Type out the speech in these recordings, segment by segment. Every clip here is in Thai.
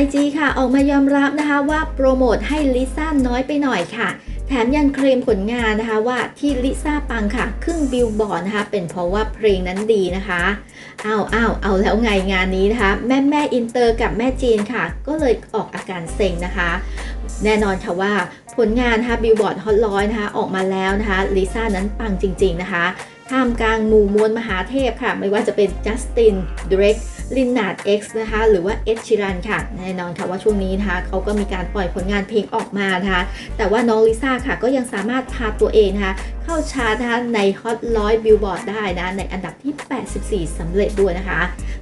YG ค่ะ ออกมายอมรับนะคะว่าโปรโมทให้ลิซ่าน้อยไปหน่อยค่ะ แถมยังเคลมผลงานนะคะว่าที่ลิซ่าปังค่ะ ครึ่งบิลบอร์ดนะคะ เป็นเพราะว่าเพลงนั้นดีนะคะอ้าวอ้าวเอาแล้วไงงานนี้นะคะ แม่แม่อินเตอร์กับแม่จีนค่ะ ก็เลยออกอาการเซ็งนะคะ แน่นอนค่ะว่าผลงานนะคะบิลบอร์ดฮอตร้อยนะคะ ออกมาแล้วนะคะลิซ่านั้นปังจริง ๆนะคะ ท่ามกลางหมู่มวลมหาเทพค่ะ ไม่ว่าจะเป็นจัสตินเดรกลินนาร์ดเอ็กซ์นะคะ หรือว่าเอ็ดชิรันค่ะ แน่นอนค่ะว่าช่วงนี้นะคะเขาก็มีการปล่อยผลงานเพลงออกมานะคะ แต่ว่าน้องลิซ่าค่ะก็ยังสามารถพาตัวเองนะคะ เข้าชาร์ตนะคะในฮอตร้อยบิลบอร์ดได้นะ ในอันดับที่ 84สำเร็จด้วยนะคะ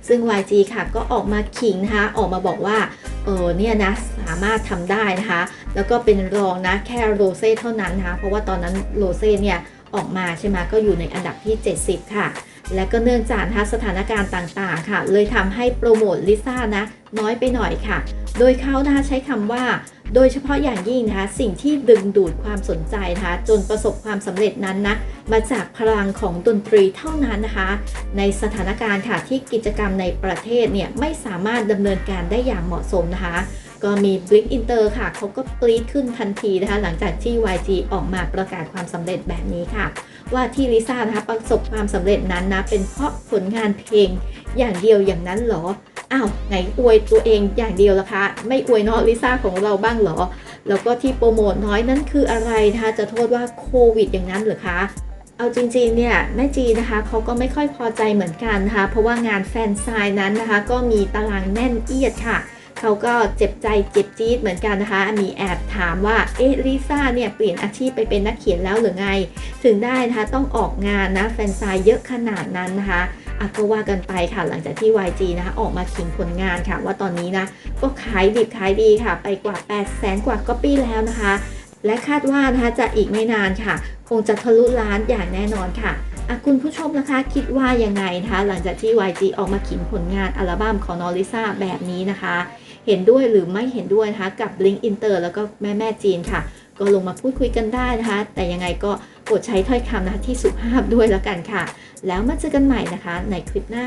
ซึ่ง YG ค่ะก็ออกมาขิงนะคะ ออกมาบอกว่า เออเนี่ยนะ สามารถทำได้นะคะ แล้วก็เป็นรองนะแค่โรเซ่เท่านั้นนะคะ เพราะว่าตอนนั้นโรเซ่เนี่ย ออกมาใช่ไหมก็อยู่ในอันดับที่ 70 ค่ะ และก็เนื่องจากนะคะสถานการณ์ต่างๆ ค่ะ เลยทำให้โปรโมทลิซ่านะน้อยไปหน่อยค่ะ โดยเขานะคะใช้คำว่าโดยเฉพาะอย่างยิ่งนะคะสิ่งที่ดึงดูดความสนใจนะคะจนประสบความสำเร็จนั้นนะมาจากพลังของดนตรีเท่านั้นนะคะ ในสถานการณ์ค่ะที่กิจกรรมในประเทศเนี่ยไม่สามารถดำเนินการได้อย่างเหมาะสมนะคะ ก็มี Blink Inter ค่ะเขาก็ปรี๊ดขึ้นทันทีนะคะ หลังจากที่ YG ออกมาประกาศความสำเร็จแบบนี้ค่ะ ว่าที่ลิซ่านะคะประสบความสำเร็จนั้นนะ เป็นเพราะผลงานเพลงอย่างเดียวอย่างนั้นเหรออ้าวไหนอวยตัวเองอย่างเดียวล่ะคะไม่อวยน้อลิซ่าของเราบ้างเหรอ แล้วก็ที่โปรโมทน้อยนั่นคืออะไรนะคะจะโทษว่าโควิดอย่างนั้นเหรือคะเอาจริงๆเนี่ยแม่จีนะคะเขาก็ไม่ค่อยพอใจเหมือนกันนะคะเพราะว่างานแฟนไซน์นั้นนะคะ ก็มีตารางแน่นเอียดค่ะ เขาก็เจ็บใจเจ็บจี๊ดเหมือนกันนะคะ มีแอบถามว่า เอ๊ะลิซ่าเนี่ยเปลี่ยนอาชีพไปเป็นนักเขียนแล้วหรือไง ถึงได้นะคะต้องออกงานนะแฟนไซน์เยอะขนาดนั้นนะคะอะก็ว่ากันไปค่ะหลังจากที่ YG นะคะออกมาขิงผลงานค่ะ ว่าตอนนี้นะก็ขายดิบขายดีค่ะ ไปกว่า8แสนกว่าก๊อปปี้แล้วนะคะ และคาดว่านะคะจะอีกไม่นานค่ะ คงจะทะลุล้านอย่างแน่นอนค่ะ คุณผู้ชมนะคะคิดว่ายังไงนะคะหลังจากที่ YG ออกมาขินผลงานอัลบั้มของนอริซ่าแบบนี้นะคะ เห็นด้วยหรือไม่เห็นด้วยนะคะกับ Link Inter แล้วก็แม่แม่จีนค่ะ ก็ลงมาพูดคุยกันได้นะคะ แต่ยังไงก็โปรดใช้ถ้อยคำนะคะที่สุภาพด้วยแล้วกันค่ะ แล้วมาเจอกันใหม่นะคะในคลิปหน้า